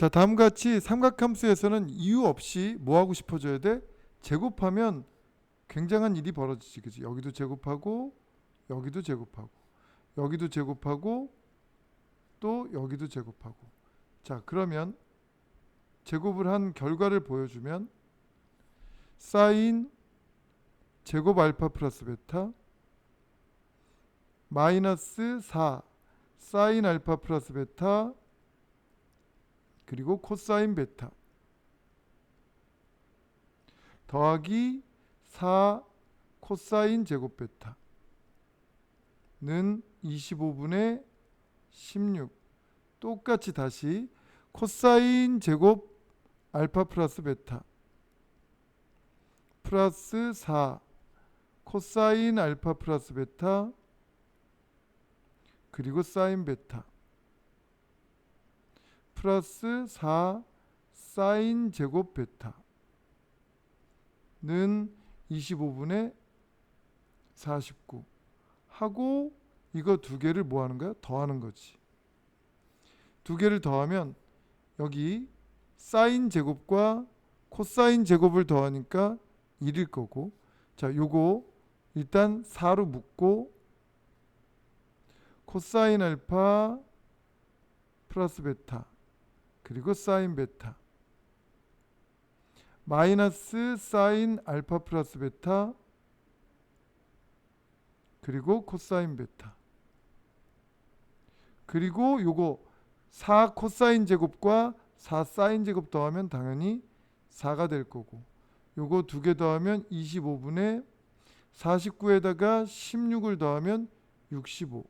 자 다음과 같이 삼각함수에서는 이유 없이 뭐 하고 싶어져야 돼? 제곱하면 굉장한 일이 벌어지지 그지 여기도 제곱하고 여기도 제곱하고 여기도 제곱하고 또 여기도 제곱하고 자 그러면 제곱을 한 결과를 보여주면 사인 제곱 알파 플러스 베타 마이너스 4 사인 알파 플러스 베타 그리고 코사인 베타. 더하기 4 코사인 제곱 베타는 25분의 16 똑같이 다시 코사인 제곱 알파 플러스 베타 플러스 4 코사인 알파 플러스 베타 그리고 사인 베타 플러스 4 사인 제곱 베타는 25분의 49 하고 이거 두 개를 뭐 하는 거야? 더하는 거지. 두 개를 더하면 여기 사인 제곱과 코사인 제곱을 더하니까 1일 거고 자 요거 일단 4로 묶고 코사인 알파 플러스 베타 그리고 사인 베타. 마이너스 사인 알파 플러스 베타 그리고 코사인 베타. 그리고 요거 4 코사인 제곱과 4 사인 제곱 더하면 당연히 4가 될 거고 요거 두 개 더하면 25분의 49에다가 16을 더하면 65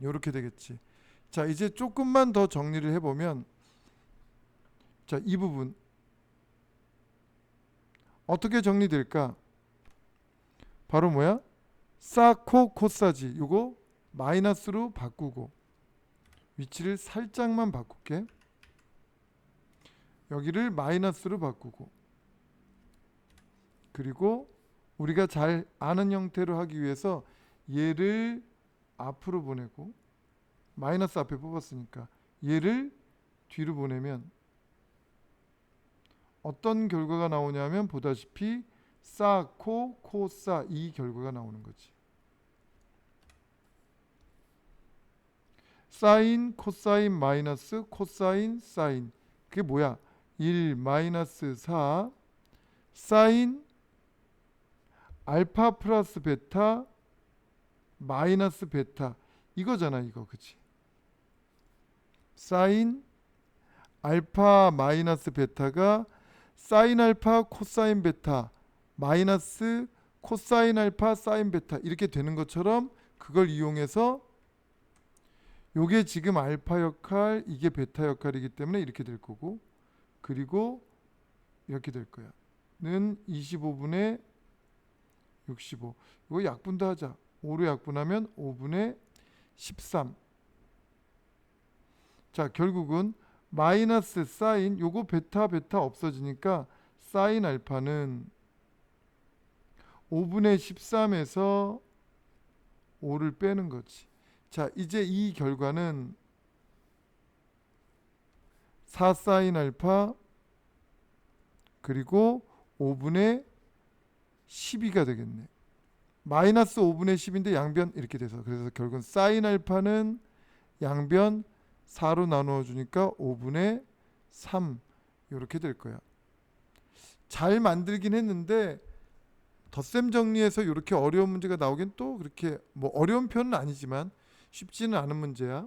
요렇게 되겠지. 자, 이제 조금만 더 정리를 해 보면 자, 이 부분 어떻게 정리될까? 바로 뭐야? 사코 코사지. 요거 마이너스로 바꾸고 위치를 살짝만 바꿀게. 여기를 마이너스로 바꾸고 그리고 우리가 잘 아는 형태로 하기 위해서 얘를 앞으로 보내고 마이너스 앞에 뽑았으니까 얘를 뒤로 보내면 어떤 결과가 나오냐면 보다시피 사코 코사 이 결과가 나오는 거지. 사인 코사인 마이너스 코사인 사인 그게 뭐야? 1 마이너스 4 사인 알파 플러스 베타 마이너스 베타 이거잖아 이거 그치 사인 알파 마이너스 베타가 사인 알파 코사인 베타 마이너스 코사인 알파 사인 베타 이렇게 되는 것처럼 그걸 이용해서 요게 지금 알파 역할 이게 베타 역할이기 때문에 이렇게 될 거고 그리고 이렇게 될 거야. 는 25분의 65 이거 약분도 하자. 5로 약분하면 5분의 13. 자, 결국은 마이너스 사인 요거 베타 베타 없어지니까 사인 알파는 5분의 13에서 5를 빼는 거지. 자, 이제 이 결과는 4 사인 알파 그리고 5분의 12가 되겠네. 마이너스 5분의 10인데 양변 이렇게 돼서 그래서 결국은 사인 알파는 양변 4로 나누어 주니까 5분의 3 이렇게 될 거야. 잘 만들긴 했는데 덧셈 정리해서 이렇게 어려운 문제가 나오긴 또 그렇게 뭐 어려운 편은 아니지만 쉽지는 않은 문제야.